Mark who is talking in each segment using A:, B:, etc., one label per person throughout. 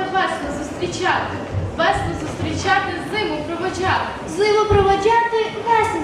A: та весно зустрічати, весно зустрічати, зиму проводжати.
B: Зиму проводжати, весну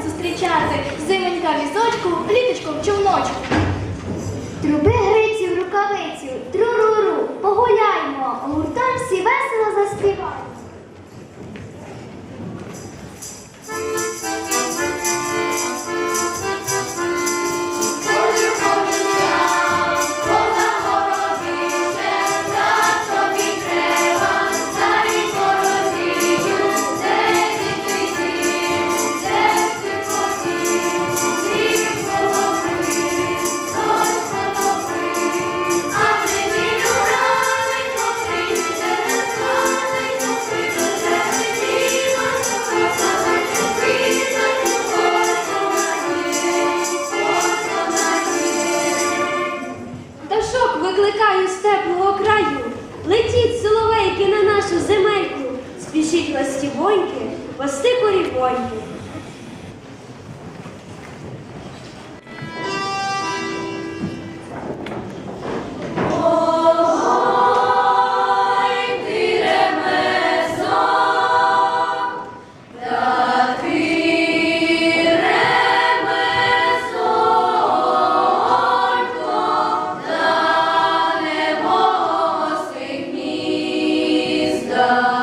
C: Ластівоньки, пасти корівоньки.
B: Діти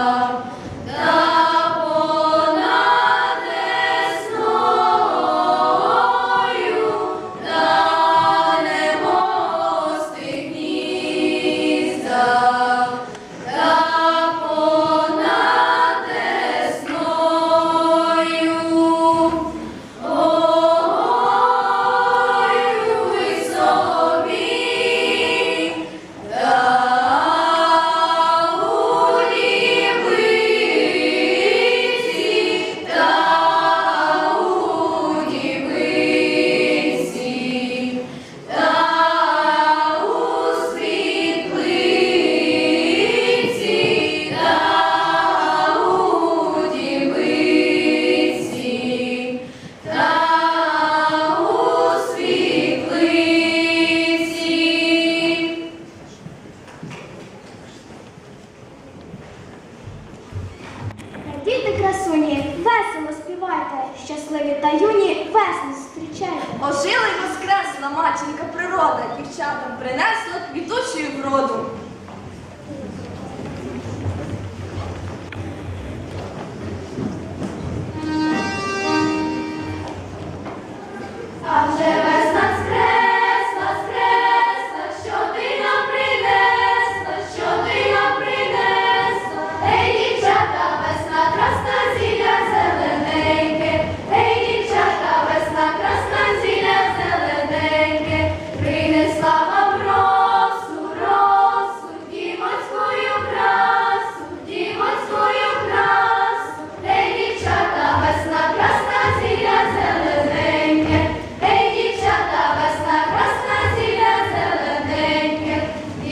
B: щасливі та юні, весну зустрічайте.
D: Ожила й воскресла матінка природа, дівчатам принесла квітучою вроду.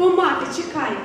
D: Бо мати чекає,